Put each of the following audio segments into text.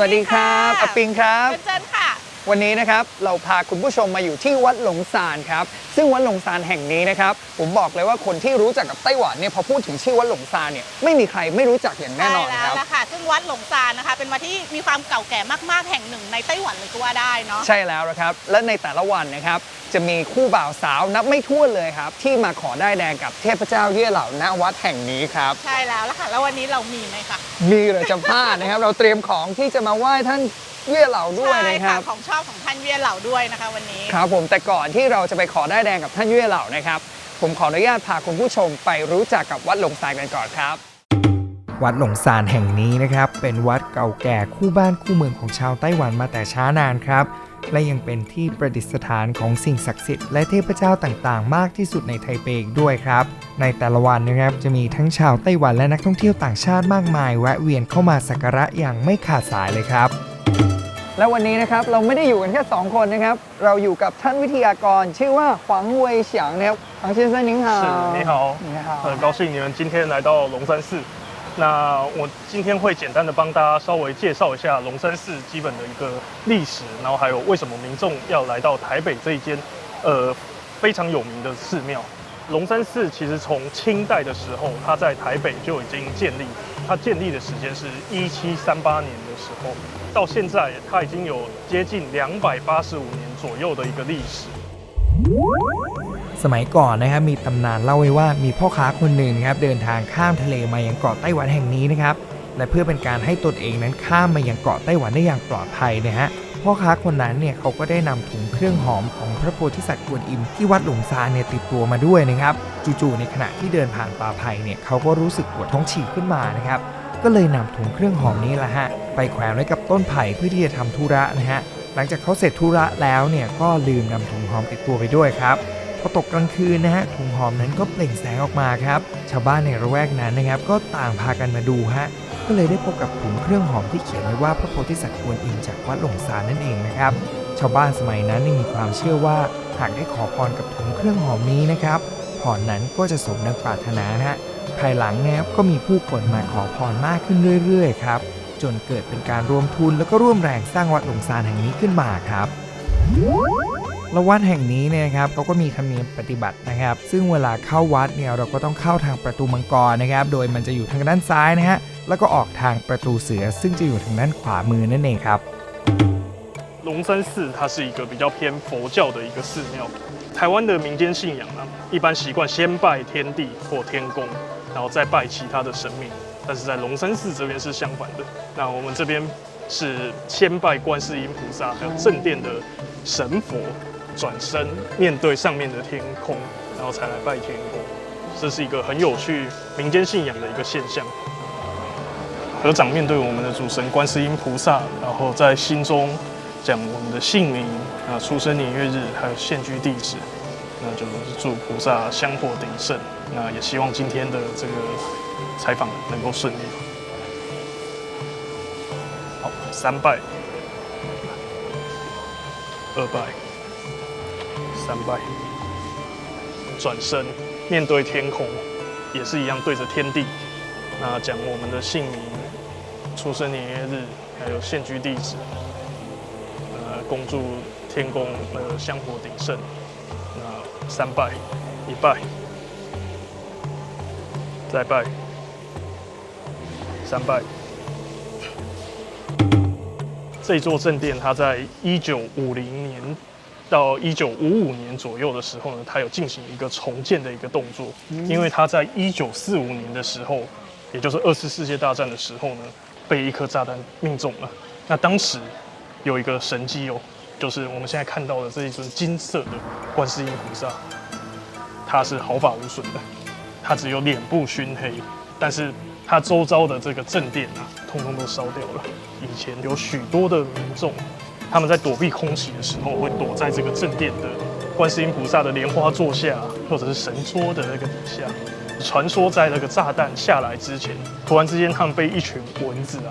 สวัสดีครับอปิงครับเป็นเจนค่ะ วันนี้นะครับเราพาคุณผู้ชมมาอยู่ที่วัดหลงซานครับซึ่งวัดหลงซานแห่งนี้นะครับผมบอกเลยว่าคนที่รู้จักกับไต้หวันเนี่ยพอพูดถึงชื่อวัดหลงซานเนี่ยไม่มีใครไม่รู้จักอย่างแน่นอนใช่คแล้วรับล่ะค่ะซึ่งวัดหลงซานนะคะ เป็นวัดที่มีความเก่าแก่มากๆ แห่งหนึ่งในไต้หวันเลยก็ว่าได้เนาะใช่แล้วนะครับและในแต่ละวันนะครับจะมีคู่บ่าวสาวนับไม่ถ้วนเลยครับที่มาขอได้ายแดงกับเทพเจ้าเย่เหล่าณวัดแห่งนี้ครับ ใช่แล้วล่ะค่ะแล้ววันนี้เรามีไหมคะมีเหรือจะพลาดนะครับ เราเตรียมของที่จะมาไหว้ท่าน เย่เหล่าด้วยใช่นะคค่ะรับ ของชอบของท่านเวียเหล่าด้วยนะคะวันนี้ ครับผมแต่ก่อนที่เราจะไปขอได้ายแดงกับท่านเย่เหล่านะครับ ผมขออนุญาตพาคุณผู้ชมไปรู้จักกับวัดหลงซานกันก่อนครับ วัดหลงซานแห่งนี้นะครับ เป็นวัดเก่าแก่คู่บ้านคู่เมืองของชาวไต้หวันมาแต่ช้านานครับ และยังเป็นที่ประดิษฐานของสิ่งศักดิ์สิทธิ์และเทพเจ้าต่างๆ มากที่สุดในไทเปอีกด้วยครับ ในแต่ละวันนะครับจะมีทั้งชาวไต้หวันและนักท่องเที่ยวต่างชาติมากมาย แวะเวียนเข้ามาสักการะอย่างไม่ขาดสายเลยครับ แล้ววันนี้นะครับเราไม่ได้อยู่กันแค่ 2 คนนะครับ เราอยู่กับท่านวิทยากร ชื่อว่าหวังเวยเฉียงนะครับหวัง先生您好是，你好，你好很高兴你们今天来到龙山寺。那我今天会简单的帮大家稍微介绍一下龙山寺基本的一个历史，然后还有为什么民众要来到台北这一间呃非常有名的寺庙。龙山寺其实从清代的时候，它在台北就已经建立，它建立的时间是一七三八年的时候， 到现在它已经有接近两百八十五年左右的一个历史。 สมัยก่อนนะครับมีตำนานเล่าไว้ว่ามีพ่อค้าคนหนึ่งครับเดินทางข้ามทะเลมายังเกาะไต้หวันแห่งนี้นะครับและเพื่อเป็นการให้ตนเองนั้นข้ามมายังเกาะไต้หวันได้อย่างปลอดภัยนะฮะพ่อค้าคนนั้นเนี่ยเขาก็ได้นำถุงเครื่องหอมของพระโพธิสัตว์กวนอิมที่วัดหลงซานเนี่ยติดตัวมาด้วยนะครับจู่ๆในขณะที่เดินผ่านป่าไผ่เนี่ยเขาก็รู้สึกปวดท้องฉี่ขึ้นมานะครับ ก็เลยนำถุงเครื่องหอมนี้แหละฮะไปแขวนไว้กับต้นไผ่เพื่อที่จะทำธุระนะฮะหลังจากเขาเสร็จธุระแล้วเนี่ยก็ลืมนำถุงหอมติดตัวไปด้วยครับพอตกกลางคืนนะฮะถุงหอมนั้นก็เปล่งแสงออกมาครับ ชาวบ้านในระแวกนั้นนะครับ ก็ต่างพากันมาดูฮะก็เลยได้พบกับถุงเครื่องหอมที่เขียนไว้ว่าพระโพธิสัตว์กวนอิมจากวัดหลงซานนั่นเองนะครับ ชาวบ้านสมัยนั้นยังมีความเชื่อว่าหากได้ขอพรกับถุงเครื่องหอมนี้นะครับพรนั้นก็จะสมดังปรารถนานะฮะ ภายหลังนะครับก็มีผู้คนมาขอพรมากขึ้นเรื่อยๆครับจนเกิดเป็นการรวมทุนแล้วก็ร่วมแรงสร้างวัดหลงซานแห่งนี้ขึ้นมาครับ แล้ววัดแห่งนี้เนี่ยนะครับเขาก็มีธรรมเนียมปฏิบัตินะครับ ซึ่งเวลาเข้าวัดเนี่ยเราก็ต้องเข้าทางประตูมังกรนะครับ โดยมันจะอยู่ทางด้านซ้ายนะฮะแล้วก็ออกทางประตูเสือ ซึ่งจะอยู่ทางด้านขวามือนั่นเองครับ 龙山寺它是一个比较偏佛教的一个寺庙。台湾的民间信仰呢，一般习惯先拜天地或天公， 然后再拜其他的神明。但是在龙山寺这边是相反的，那我们这边是先拜观世音菩萨，还有正殿的神佛，转身面对上面的天空，然后才来拜天公。这是一个很有趣民间信仰的一个现象。合掌面对我们的主神观世音菩萨，然后在心中讲我们的姓名啊、出生年月日，还有现居地址，那就祝菩萨香火鼎盛。那也希望今天的这个采访能够顺利。好，三拜，二拜，三拜，转身面对天空，也是一样对着天地，那讲我们的姓名、出生年月日，还有现居地址，呃，恭祝天公呃香火鼎盛。那三拜，一拜，再拜，三拜。这座正殿，它在一九五零年到一九五五年左右的时候呢，它有进行一个重建的一个动作，因为它在一九四五年的时候，也就是二次世界大战的时候呢，被一颗炸弹命中了。那当时有一个神迹哦，就是我们现在看到的这一尊金色的观世音菩萨，它是毫发无损的，它只有脸部熏黑，但是它周遭的这个正殿啊，通通都烧掉了。以前有许多的民众，他们在躲避空袭的时候，会躲在这个正殿的观世音菩萨的莲花座下，或者是神桌的那个底下。传说在那个炸弹下来之前，突然之间他们被一群蚊子啊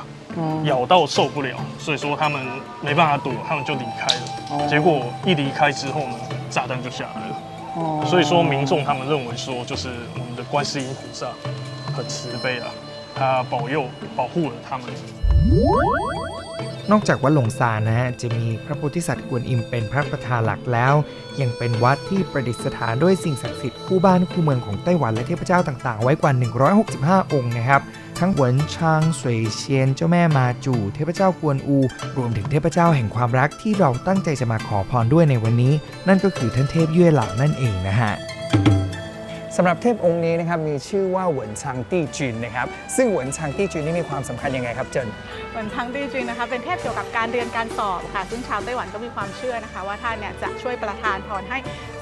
咬到受不了，所以说他们没办法躲，他们就离开了。结果一离开之后呢，炸弹就下来了。所以说民众他们认为说，就是我们的观世音菩萨很慈悲啊，他保佑保护了他们。 นอกจากวัดหลงซานนะฮะจะมีพระโพธิสัตว์กวนอิมเป็นพระประธานหลักแล้ว ยังเป็นวัดที่ประดิษฐานด้วยสิ่งศักดิ์สิทธิ์คู่บ้านคู่เมืองของไต้หวันและเทพเจ้าต่างๆ ไว้กว่า 165 องค์นะครับ ทั้งหวนชางสวยเชียน เจ้าแม่มาจูเทพเจ้ากวนอู รวมถึงเทพเจ้าแห่งความรักที่เราตั้งใจจะมาขอพรด้วยในวันนี้ นั่นก็คือท่านเทพเย่เหล่านั่นเองนะฮะ สำหรับเทพองค์นี้นะครับมีชื่อว่าเหวินชางตี้จินนะครับ ซึ่งเหวินชางตี้จินนี่มีความสำคัญยังไงครับเจิน เหมือนทั้งดีจริงนะคะเป็นเทพเกี่ยวกับการเรียนการสอบค่ะ ซึ่งชาวไต้หวันก็มีความเชื่อนะคะ ว่าท่านเนี่ยจะช่วยประทานพรให้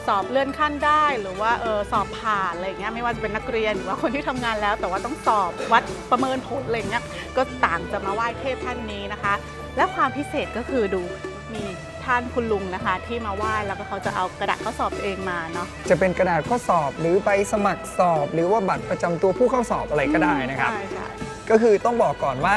สอบเลื่อนขั้นได้ หรือว่าเออสอบผ่านอะไรอย่างเงี้ยไม่ว่าจะเป็นนักเรียนหรือว่าคนที่ทำงานแล้ว แต่ว่าต้องสอบวัดประเมินผลอะไรอย่างเงี้ยก็ต่างจะมาไหว้เทพท่านนี้นะคะ และความพิเศษก็คือดูมี ท่านคุณลุงนะคะ ที่มาไหว้แล้วก็เขาจะเอากระดาษข้อสอบตัวเองมาเนาะ จะเป็นกระดาษข้อสอบหรือใบสมัครสอบ หรือว่าบัตรประจำตัวผู้เข้าสอบอะไรก็ได้นะครับ ใช่ใช่ก็คือต้องบอกก่อนว่า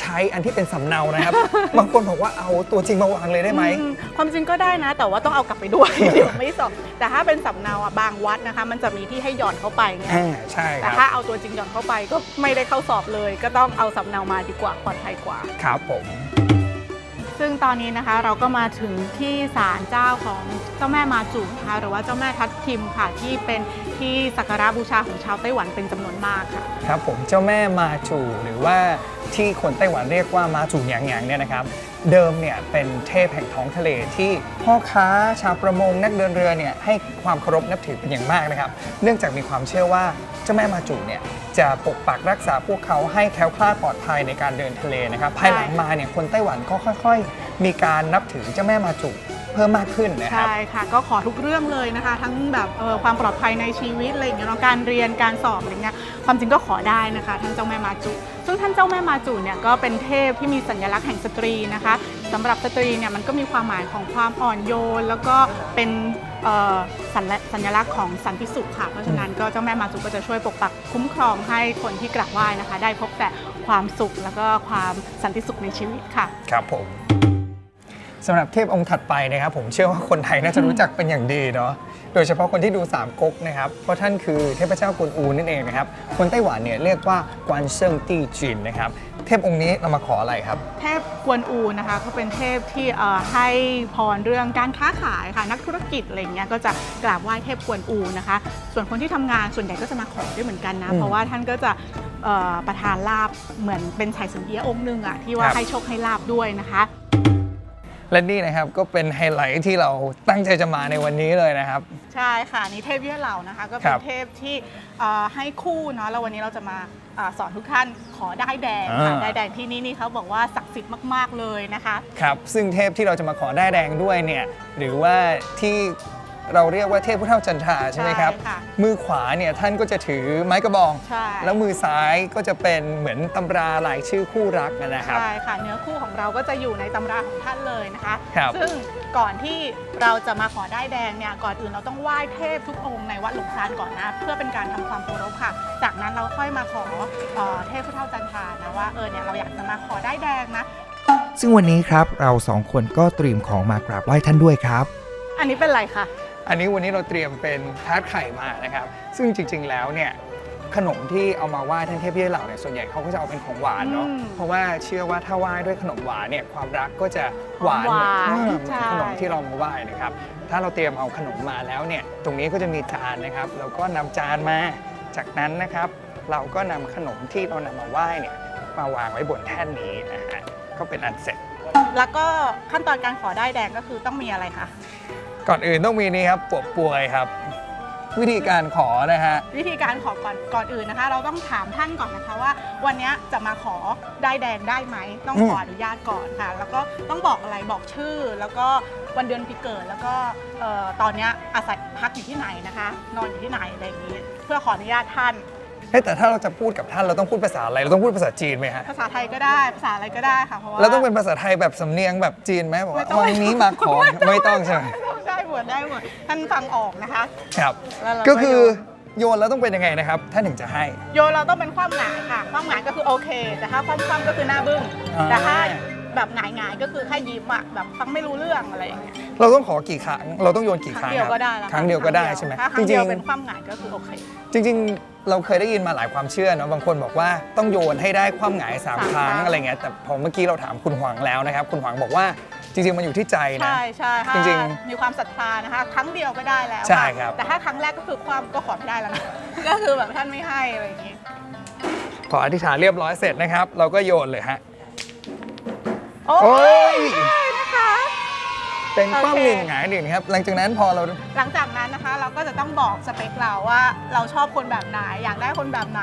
ใช้อันที่เป็นสำเนานะครับ บางคนบอกว่าเอาตัวจริงมาวางเลยได้ไหม อืความจริงก็ได้นะ แต่ว่าต้องเอากลับไปด้วย เดี๋ยวไม่สอบ แต่ถ้าเป็นสำเนาอะบางวัดนะคะ มันจะมีที่ให้หย่อนเข้าไปไงอ่าใช่คแต่รับ ถ้าเอาตัวจริงหย่อนเข้าไปก็ไม่ได้เข้าสอบเลย ก็ต้องเอาสำเนามาดีกว่าปลอดภัยกว่า ครับผม ซึ่งตอนนี้นะคะเราก็มาถึงที่ศาลเจ้าของเจ้าแม่มาจูนะคะหรือว่าเจ้าแม่ทัดทิมค่ะที่เป็นที่สักการะบูชาของชาวไต้หวันเป็นจำนวนมากค่ะ ครับผมเจ้าแม่มาจูหรือว่าที่คนไต้หวันเรียกว่ามาจูหยางหยางเนี่ยนะครับ เดิมเนี่ยเป็นเทพแห่งท้องทะเลที่พ่อค้าชาวประมงนักเดินเรือเนี่ยให้ความเคารพนับถือเป็นอย่างมากนะครับ เนื่องจากมีความเชื่อว่าเจ้าแม่มาจูเนี่ยจะปกปักรักษาพวกเขาให้แคล้วคลาดปลอดภัยในการเดินทะเลนะครับ ภายหลังมาเนี่ยคนไต้หวันก็ค่อย ๆ มีการนับถือเจ้าแม่มาจู เพิ่มมากขึ้นนะครับ ใช่ค่ะ ก็ขอทุกเรื่องเลยนะคะ ทั้งแบบเอ่อความปลอดภัยในชีวิตอะไรอย่างเงี้ยเนาะการเรียนการสอบอะไรเงี้ยความจริงก็ขอได้นะคะท่านเจ้าแม่มาจุ ซึ่งท่านเจ้าแม่มาจุเนี่ยก็เป็นเทพที่มีสัญลักษณ์แห่งสตรีนะคะสำหรับสตรีเนี่ยมันก็มีความหมายของความอ่อนโยน แล้วก็เป็นเอ่อสัญลักษณ์สัญลักษณ์ของสันติสุขค่ะเพราะฉะนั้นก็เจ้าแม่มาจุก็จะช่วยปกปักคุ้มครองให้คนที่กราบไหว้นะคะ ได้พบแต่ความสุขแล้วก็ความสันติสุขในชีวิตค่ะ ครับผม สำหรับเทพองค์ถัดไปนะครับ ผมเชื่อว่าคนไทยน่าจะรู้จักเป็นอย่างดีเนาะโดยเฉพาะคนที่ดูสามก๊กนะครับ เพราะท่านคือเทพเจ้ากวนอูนั่นเองนะครับ คนไต้หวันเนี่ยเรียกว่ากวนเซิงตี้จินนะครับ เทพองค์นี้เรามาขออะไรครับ เทพกวนอูนะคะเขาเป็นเทพที่เอ่อให้พรเรื่องการค้าขายค่ะนักธุรกิจอะไรอย่างเงี้ยก็จะกราบไหว้เทพกวนอูนะคะ ส่วนคนที่ทำงานส่วนใหญ่ก็จะมาขอด้วยเหมือนกันนะ อืมเพราะว่าท่านก็จะเอ่อประทานลาบเหมือนเป็นไฉสิงเอียะองค์หนึ่งอะที่ว่าครับ ให้โชคให้ลาบด้วยนะคะ และนี่นะครับก็เป็นไฮไลท์ที่เราตั้งใจจะมาในวันนี้เลยนะครับ ใช่ค่ะ นี่เทพเยี่ยเหล่านะคะ ก็คเป็รันบเทพที่เอ่อให้คู่เนาะแล้ววันนี้เราจะมาเอ่อสอนทุกท่านขอได้ายแดงค่ะอ่า ได้ายแดงที่นี่นี่เขาบอกว่าศักดิ์สิทธิ์มาก ๆ เลยนะคะ ครับซึ่งเทพที่เราจะมาขอได้ายแดงด้วยเนี่ยหรือว่าที่ เราเรียกว่าเทพผู้เท่าจันทราใช่ไหมครับ ใช่ค่ะมือขวาเนี่ยท่านก็จะถือไม้กระบอง ใช่ แล้วมือซ้ายก็จะเป็นเหมือนตำราหลายชื่อคู่รักนะครับ ใช่ค่ะ เนื้อคู่ของเราก็จะอยู่ในตำราของท่านเลยนะคะ ครับ ซึ่งก่อนที่เราจะมาขอได้ายแดงเนี่ยก่อนอื่นเราต้องไหว้เทพทุกองค์ในวัดหลงซานก่อนนะเพื่อเป็นการทำความเคารพค่ะ จากนั้นเราค่อยมาขอเอ่อเทพผู้เท่าจันทรานะว่าเออเนี่ยเราอยากจะมาขอได้ายแดงนะ ซึ่งวันนี้ครับเราสองคนก็เตรียมของมากราบไหว้ท่านด้วยครับ อันนี้เป็นไรคะ อันนี้วันนี้เราเตรียมเป็นทาร์ตไข่มานะครับ ซึ่งจริง ๆ แล้วเนี่ยขนมที่เอามาไหว้ท่านเทพเย่เหล่าเนี่ยส่วนใหญ่เขาก็จะเอาเป็นของหวานเนาะอืมเพราะว่าเชื่อว่าถ้าไหว้ด้วยขนมหวานเนี่ยความรักก็จะหวานหวานเหมือนเออเหมือนใช่ขนมที่เรามาไหว้นะครับ ถ้าเราเตรียมเอาขนมมาแล้วเนี่ยตรงนี้ก็จะมีจานนะครับเราก็นำจานมาจากนั้นนะครับ เราก็นำขนมที่เรานำมาไหว้เนี่ยมาวางไว้บนแท่นนี้นะฮะก็เป็นอันเสร็จ แล้วก็ขั้นตอนการขอได้ายแดงก็คือต้องมีอะไรคะ ก่อนอื่นต้องมีนี่ครับปวบป่วยครับ วิธีการขอนะฮะ วิธีการขอก่อนก่อนอื่นนะคะ เราต้องถามท่านก่อนนะคะว่า วันเนี้ยจะมาขอได้ายแดงได้ไหมต้องขออนุญาตก่อนค่ะ แล้วก็ต้องบอกอะไรบอกชื่อ แล้วก็วันเดือนปีเกิดแล้วก็เอ่อตอนเนี้ยอาศัยพักอยู่ที่ไหนนะคะ นอนอยู่ที่ไหนอะไรอย่างนี้ เพื่อขออนุญาตท่าน เฮ้ยแต่ถ้าเราจะพูดกับท่านเราต้องพูดภาษาอะไรเราต้องพูดภาษาจีนไหมฮะภาษาไทยก็ได้ภาษาอะไรก็ได้ค่ะเพราะว่า เราต้องเป็นภาษาไทยแบบสำเนียงแบบจีนไหมบอกว่าไม่ต้อง วันนี้มาขอไม่ต้องใช่ไหมได้ หมดได้หมดท่านฟังออกนะคะครับแล้วเราก็คือโยโยนแล้วต้องเป็นยังไงนะครับท่านถึงจะให้ โยนเราต้องเป็นความหงายค่ะ ความหงายก็คือโอเค แต่ถ้าความคว่ำก็คือหน้าบึ้งอ่า แต่ถ้าแบบหงายๆก็คือแค่ยิ้มอะแบบฟังไม่รู้เรื่องอะไรอย่างเงี้ยเราต้องขอกี่ครั้งเราต้องโยนกี่คครั้รั้งงเดียวคก็รับได้แล้วครั้งเดียวก็ได้ใช่ไหมถ้าคจรั้งริเดีงยวเป็นความหงายก็คือโอเค ๆจริง ๆ เราเคยได้ยินมาหลายความเชื่อเนาะบางคนบอกว่าต้องโยนให้ได้ความหงายสามสามครั้งครั้ง อะไรเงี้ยแต่พอเมื่อกี้เราถามคุณหวังแล้วนะครับ คุณหวังบอกว่า จริงๆ มันอยู่ที่ใจนะ ใช่ใช่ถ้าจริงมีความศรัทธานะคะ ครั้งเดียวก็ได้แล้วใช่ะครับ แต่ถ้าครั้งแรกก็คือความก็ขอไม่ได้แล้วนะ ก็คือแบบท่านไม่ให้อะไรอย่างงี้พออธิษฐานเรียบร้อยเสร็จนะครับ เราก็โยนเลยฮะ โอ้โอ้ยได้นะคะ เป็นคว่ำโอเคหนึ่งหงายหนึ่งครับ หลังจากนั้นพอเรา หลังจากนั้นนะคะเราก็จะต้องบอกสเปคเราว่าเราชอบคนแบบไหนอยากได้คนแบบไหน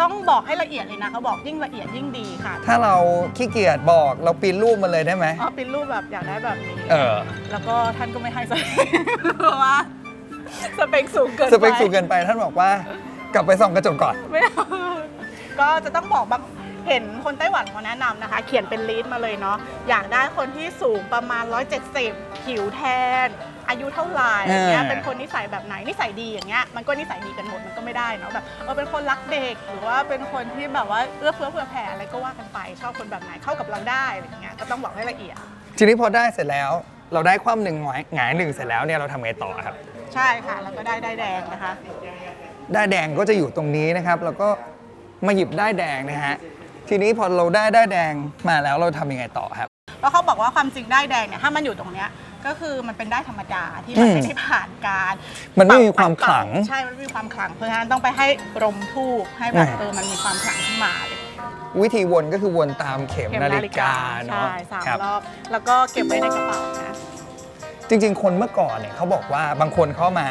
ต้องบอกให้ละเอียดเลยนะเขาบอกยิ่งละเอียดยิ่งดีค่ะถ้าเราขี้เกียจบอกเราปริ้นรูปมาเลยได้ไหมอ๋อเป็นรูปแบบอยากได้แบบนี้ เออ แล้วก็ท่านก็ไม่ให้สเปคเพราะว่าสเปคสูงเกินสเปคไปสูงเกินไปท่านบอกว่ากลับไปส่องกระจกก่อน ไม่เอาก็จะต้องบอกบางเห็นคนไต้หวันเขาแนะนำนะคะ เขียนเป็นลิสต์มาเลยเนาะอยากได้คนที่สูงประมาณ 170 ผิวแทน อายุเท่าไหร่อย่างเงี้ยอ่าเป็นคนนิสัยแบบไหนนิสัยดีอย่างเงี้ยมันก็นิสัยดีกันหมดมันก็ไม่ได้เนาะแบบเออเป็นคนรักเด็กหรือว่าเป็นคนที่แบบว่าเอื้อเฟื้อเผื่อแผ่อะไรก็ว่ากันไปชอบคนแบบไหนเข้ากับเราได้อะไรอย่างเงี้ยก็ต้องบอกให้ละเอียด ทีนี้พอได้เสร็จแล้ว เราได้ความหนึ่งหงายหงายหนึ่งเสร็จแล้วเนี่ยเราทำไงต่อครับ ใช่ค่ะ แล้วก็ได้ได้แดงนะคะได้ายแดงก็จะอยู่ตรงนี้นะครับ แล้วก็มาหยิบได้ายแดงนะฮะทีนี้พอเราได้ได้ายแดงมาแล้วเราทำยังไงต่อครับ เพราะเขาบอกว่าความจริงได้ายแดงเนี่ยถ้ามันอยู่ตรงเนี้ยก็คือมันเป็นได้ายธรรมดาที่มันอืมไม่ได้ผ่านการมันไม่มีความขลัง ใช่มันไม่มีความขลังเพราะฉะนั้นต้องไปให้รมทูบให้แบบอ่าเออมันมีความขลังขึ้นมาเลย วิธีวนก็คือวนตามเข็มเข็มนานาฬิฬิกากาเนาะใช่สามครับ รอบ แล้วก็เก็บไว้ในกระเป๋านะ จริง ๆ คนเมื่อก่อนเนี่ยเขาบอกว่าบางคนเขามา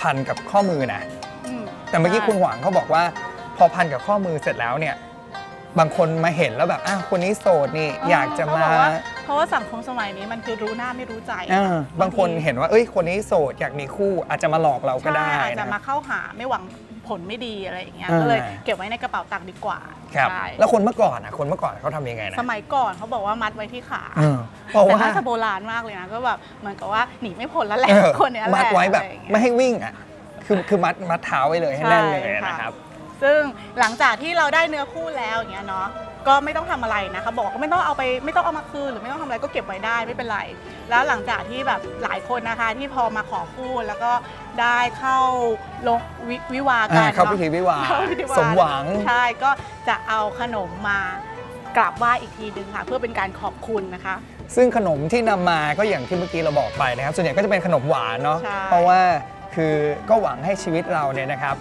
พันกับข้อมือนะ อืมแต่เมื่อกี้ใช่คุณหวังเขาบอกว่า พอพันกับข้อมือเสร็จแล้วเนี่ย บางคนมาเห็นแล้วแบบอ้าวคนนี้โสดนี่อยากจะเขมาบว่เพราะว่าสังคมสมัยนี้มันคือรู้หน้าไม่รู้ใจอ่าบางคนเห็นว่าเอ้ยคนนี้โสดอยากมีคู่อาจจะมาหลอกเราก็ได้ใช่อาจจะนะ มาเข้าหาไม่หวังผลไม่ดีอะไรอย่างเงี้ยอ่า ก็เลยเก็บไว้ในกระเป๋าตังค์ดีกว่าครับ ใช่แล้วคนเมื่อก่อนอะคนเมื่อก่อนเขาทำยังไงนะสมัยก่อนเขาบอกว่ามัดไว้ที่ขาเออเพราะแต่ว่าน่าจะโบราณมากเลยนะก็แบบเหมือนกับว่าหนีไม่พ้นแล้วแหละเออคนเนี้ยแหละมัดไว้แบบอะรอย่างเงี้ย ไม่ให้วิ่งอะคือคือมัดมัดเท้าไว้เลยให้แน่นเลยใช่ค่ะ นะครับ ซึ่งหลังจากที่เราได้เนื้อคู่แล้วอย่างเงี้ยเนาะก็ไม่ต้องทำอะไรนะคะบอกว่าไม่ต้องเอาไปไม่ต้องเอามาคืนหรือไม่ต้องทำอะไรก็เก็บไว้ได้ไม่เป็นไร แล้วหลังจากที่แบบหลายคนนะคะที่พอมาขอคู่แล้วก็ได้เข้าลงวิวิวาห์กัอ่านเข้านะพิธีวิวาห์เข้าพิธีวิวาสมหวังใช่ก็จะเอาขนมมากราบไหว้อีกทีหนึ่งค่ะ เพื่อเป็นการขอบคุณนะคะ ซึ่งขนมที่นำมาก็อย่างที่เมื่อกี้เราบอกไปนะครับ ส่วนใหญ่ก็จะเป็นขนมหวานเนาะใช่เพราะว่าคือก็หวังให้ชีวิตเราเนี่ยนะครับ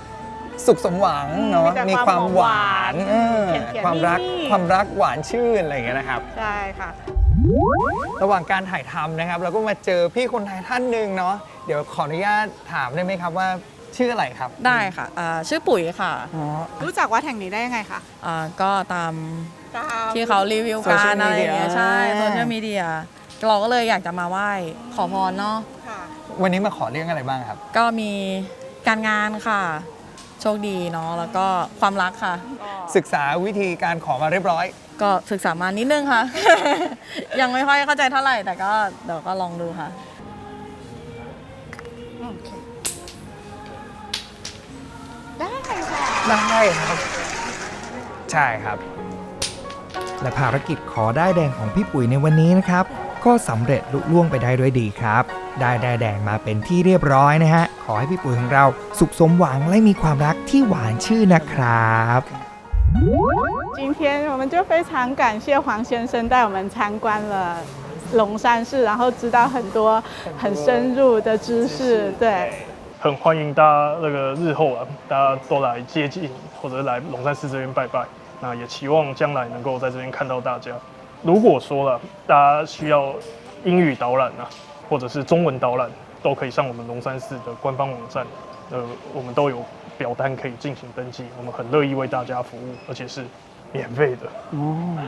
สุขสมหวังเนาะมีแต่มีความความหวานหวานเออเขียนๆความรักนี่ความรักหวานชื่นอะไรอย่างเงี้ยนะครับใช่ค่ะ ระหว่างการถ่ายทำนะครับ เราก็มาเจอพี่คนไทยท่านหนึ่งเนาะเดี๋ยวขออนุญาตถามได้ไหมครับว่าชื่ออะไรครับ ได้ค่ะอ่าชื่อปุ๋ยค่ะอ๋อรู้จักวัดแห่งนี้ได้ยังไงคะอ่าก็ตามตามที่เขารีวิวการ Social อะไรอย่างเงี้ย media ใช่โซเชียลมีเดียเราก็เลยอยากจะมาไหว้ขอพรเนาะค่ะวันนี้มาขอเรื่องอะไรบ้างครับ ก็มีการงานค่ะ โชคดีเนาะแล้วก็ความรักค่ะ ศึกษาวิธีการขอมาเรียบร้อย ก็ศึกษามานิดนึงค่ะ ยังไม่ค่อยเข้าใจเท่าไหร่แต่ก็เดี๋ยวก็ลองดูค่ะ โอเคได้ค่ะ ได้ครับ ใช่ครับ และภารกิจขอได้ายแดงของพี่ปุ๋ยในวันนี้นะครับ ก็สำเร็จลุล่วงไปได้ด้วยดีครับ ได้ได้ายแดงมาเป็นที่เรียบร้อยนะฮะ ขอให้พี่ปุ๋ยของเราสุขสมหวังและมีความรักที่หวานชื่นนะครับ 今天我们就非常感谢黄先生带我们参观了龙山寺，然后知道很多很深入的知识。对，很欢迎大家那个日后啊，大家都来接近或者来龙山寺这边拜拜。那也期望将来能够在这边看到大家。如果说了大家需要英语导览啊， 或者是中文导览，都可以上我们龙山寺的官方网站，呃，我们都有表单可以进行登记，我们很乐意为大家服务，而且是免费的，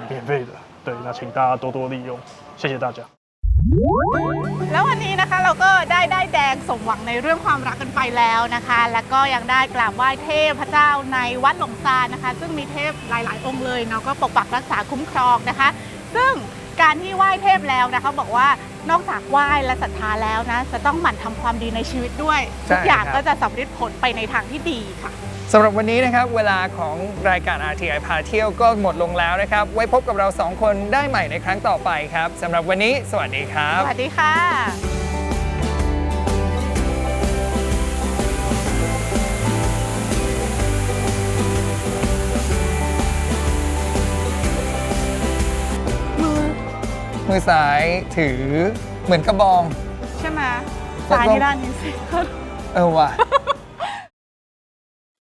免费的。对，那请大家多多利用，谢谢大家。 แล้ววันนี้นะคะเราก็ได้ได้แดงสมหวังในเรื่องความรักกันไปแล้วนะคะ แล้วก็ยังได้กราบไหว้เทพเจ้าในวัดหลงซานนะคะ ซึ่งมีเทพหลาย ๆ องค์เลยเนาะก็ปกปักรักษาคุ้มครองนะคะ ซึ่ง การที่ไหว้เทพแล้วนะเขาบอกว่านอกจากไหว้และศรัทธาแล้วนะ จะต้องหมั่นทำความดีในชีวิตด้วย ใช่ทุกอย่างครับ ก็จะสำเร็จผลไปในทางที่ดีค่ะ สำหรับวันนี้นะครับ เวลาของรายการ RTI พาเที่ยวก็หมดลงแล้วนะครับ ไว้พบกับเราสองคนได้ใหม่ในครั้งต่อไปครับสำหรับวันนี้ สวัสดีครับ สวัสดีค่ะ มือซ้ายถือเหมือนกระบอง ใช่ไหมแล้วก็ ซ้ายนี่ด้านนี้สิ เออว่ะ